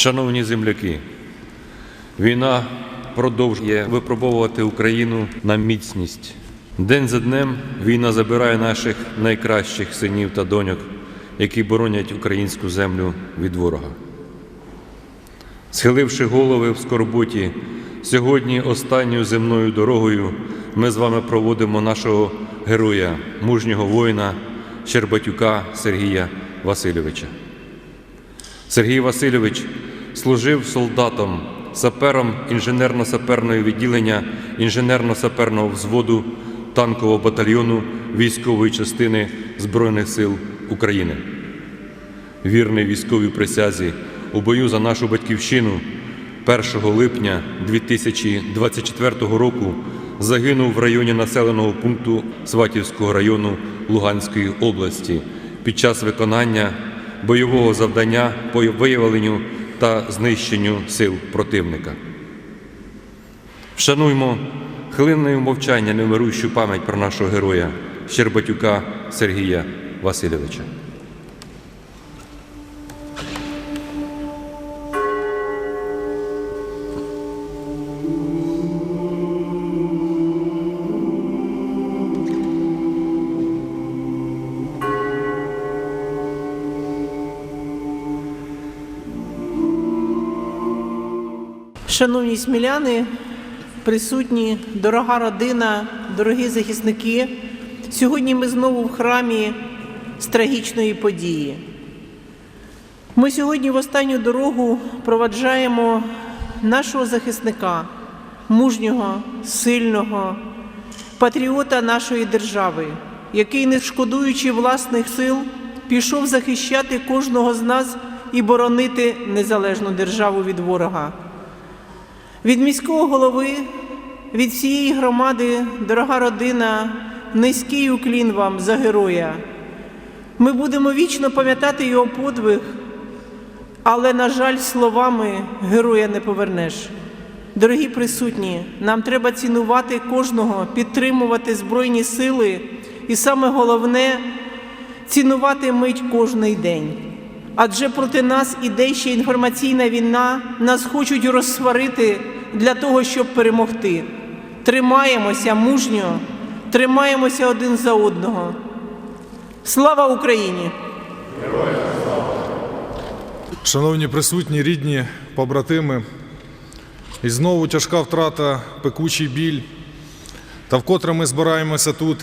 Шановні земляки, війна продовжує випробовувати Україну на міцність. День за днем війна забирає наших найкращих синів та доньок, які боронять українську землю від ворога. Схиливши голови в скорботі, сьогодні останньою земною дорогою ми з вами проводимо нашого героя, мужнього воїна Щербатюка Сергія Васильовича. Сергій Васильович служив солдатом, сапером інженерно-саперного відділення інженерно-саперного взводу танкового батальйону військової частини Збройних сил України. Вірний військовій присязі у бою за нашу батьківщину 1 липня 2024 року загинув в районі населеного пункту Сватівського району Луганської області під час виконання бойового завдання по виявленню та знищенню сил противника. Вшануймо хвилиною мовчання невмирущу пам'ять про нашого героя Щербатюка Сергія Васильовича. Шановні сміляни, присутні, дорога родина, дорогі захисники. Сьогодні ми знову в храмі з трагічної події. Ми сьогодні в останню дорогу проваджаємо нашого захисника, мужнього, сильного, патріота нашої держави, який, не шкодуючи власних сил, пішов захищати кожного з нас і боронити незалежну державу від ворога. Від міського голови, від всієї громади, дорога родина, низький уклін вам за героя. Ми будемо вічно пам'ятати його подвиг, але, на жаль, словами героя не повернеш. Дорогі присутні, нам треба цінувати кожного, підтримувати Збройні сили і саме головне цінувати мить кожний день. Адже проти нас іде ще інформаційна війна, нас хочуть розсварити для того, щоб перемогти. Тримаємося мужньо, тримаємося один за одного. Слава Україні! Шановні присутні, рідні, побратими, і знову тяжка втрата, пекучий біль, та вкотре ми збираємося тут,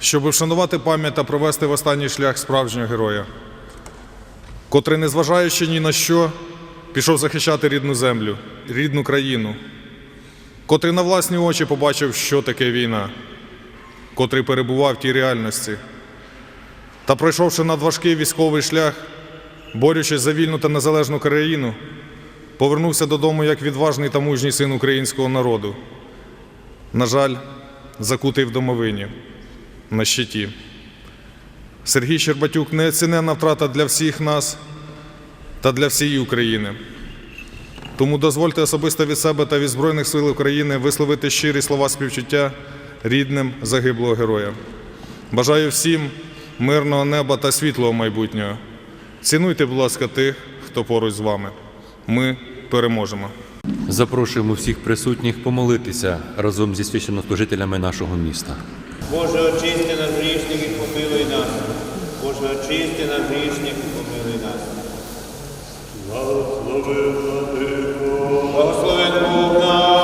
щоб вшанувати пам'ять та провести в останній шлях справжнього героя, котрий, незважаючи ні на що, пішов захищати рідну землю, рідну країну, котрий на власні очі побачив, що таке війна, котрий перебував в тій реальності, та пройшовши надважкий військовий шлях, борючись за вільну та незалежну країну, повернувся додому як відважний та мужній син українського народу. На жаль, закутий в домовині на щиті. Сергій Щербатюк неоціненна втрата для всіх нас та для всієї України. Тому дозвольте особисто від себе та від Збройних сил України висловити щирі слова співчуття рідним загиблого героя. Бажаю всім мирного неба та світлого майбутнього. Цінуйте, будь ласка, тих, хто поруч з вами. Ми переможемо. Запрошуємо всіх присутніх помолитися разом зі священнослужителями нашого міста. Боже, очисти нас грішних. Боже, очисти нас грішних і помилуй нас. Благослови, Бог наш,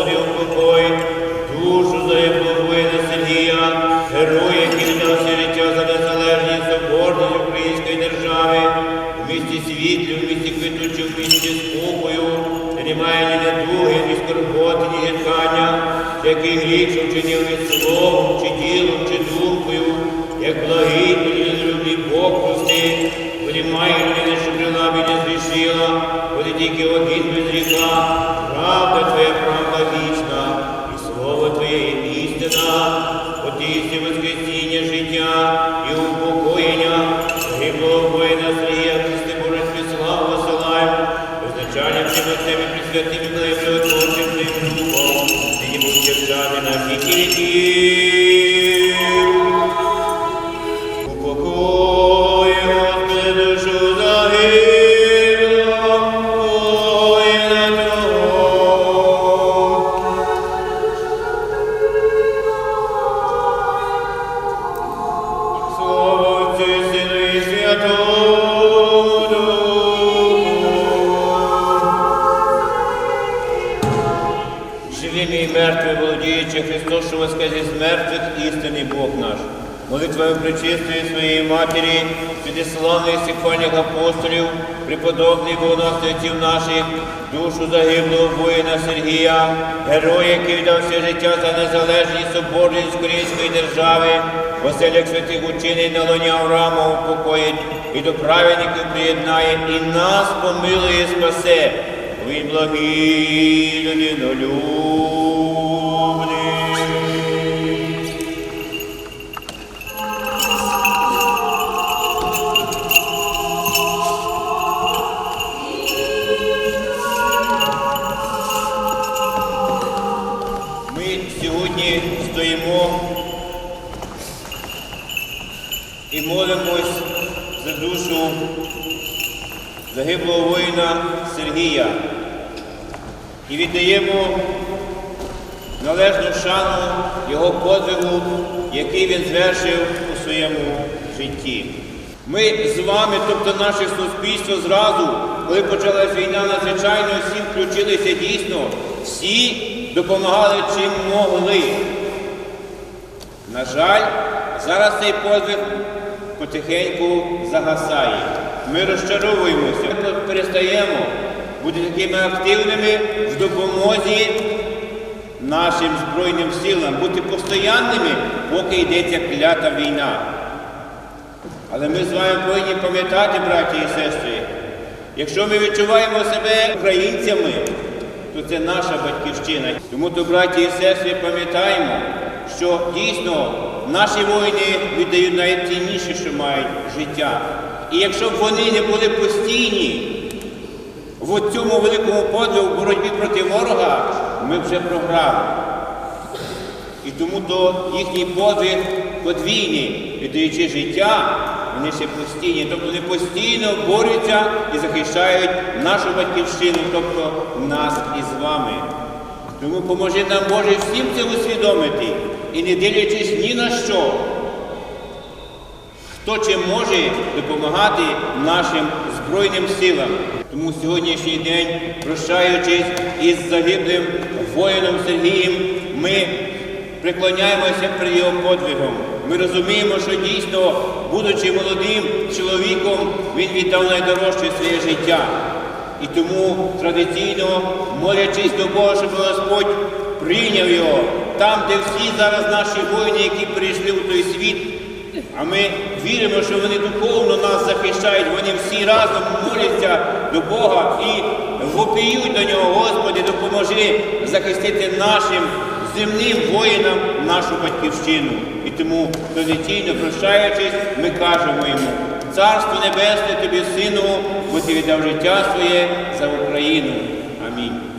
який гріх, що ні словом, чи ділом, чи думкою, як благий, людинолюбний Бог прости, немає людини, що жила б і не зрішила, буде тільки один без гріха, правда Твоя, правда вічна, і слово Твоє є істина, Отисі воскресіння життя і упокоєння, гиблого воїна Сергія, Христи Боже, славу посилаємо, визначальним всім отцем і присвятим і Твоїм Духом, нині будь державі на пречистої своєї матері, славних сихвальних апостолів, преподобних богоносців наших, душу загиблого воїна Сергія, героя, який віддав все життя за незалежність соборність української держави, оселях святих учений на лоні Авраама упокоїть, і до праведників приєднає, і нас помилує, спасе. Він благий, людинолюбний. І молимось за душу загиблого воїна Сергія і віддаємо належну шану його подвигу, який він звершив у своєму житті. Ми з вами, тобто наше суспільство, зразу, коли почалась війна, надзвичайно всі включилися дійсно, всі допомагали чим могли. На жаль, зараз цей подвиг потихеньку загасає. Ми розчаровуємося, ми перестаємо бути такими активними в допомозі нашим Збройним силам, бути постоянними, поки йдеться клята війна. Але ми з вами повинні пам'ятати, браті і сестри, якщо ми відчуваємо себе українцями, то це наша батьківщина. Тому то, браті і сестри, пам'ятаємо, що дійсно наші воїни віддають найцінніше, що мають життя. І якщо б вони не були постійні в цьому великому подвигу в боротьбі проти ворога, ми вже програли. І тому то їхній подвиг подвійний, віддаючи життя, вони ще постійні, тобто вони постійно борються і захищають нашу батьківщину, тобто нас із вами. Тому поможи нам, Боже, всім це усвідомити і не дивлячись ні на що, хто чим може допомагати нашим Збройним силам. Тому сьогоднішній день, прощаючись із загиблим воїном Сергієм, ми преклоняємося перед його подвигом. Ми розуміємо, що дійсно, будучи молодим чоловіком, він віддав найдорожче своє життя. І тому традиційно, молячись до Бога, щоб Господь прийняв його там, де всі зараз наші воїни, які прийшли у той світ, а ми віримо, що вони духовно нас захищають, вони всі разом моляться до Бога і вопіють до нього, Господи, допоможи захистити нашим земним воїнам нашу батьківщину. І тому традиційно прощаючись, ми кажемо йому, Царство Небесне тобі, Сину, бо ти віддав життя своє за Україну. Амінь.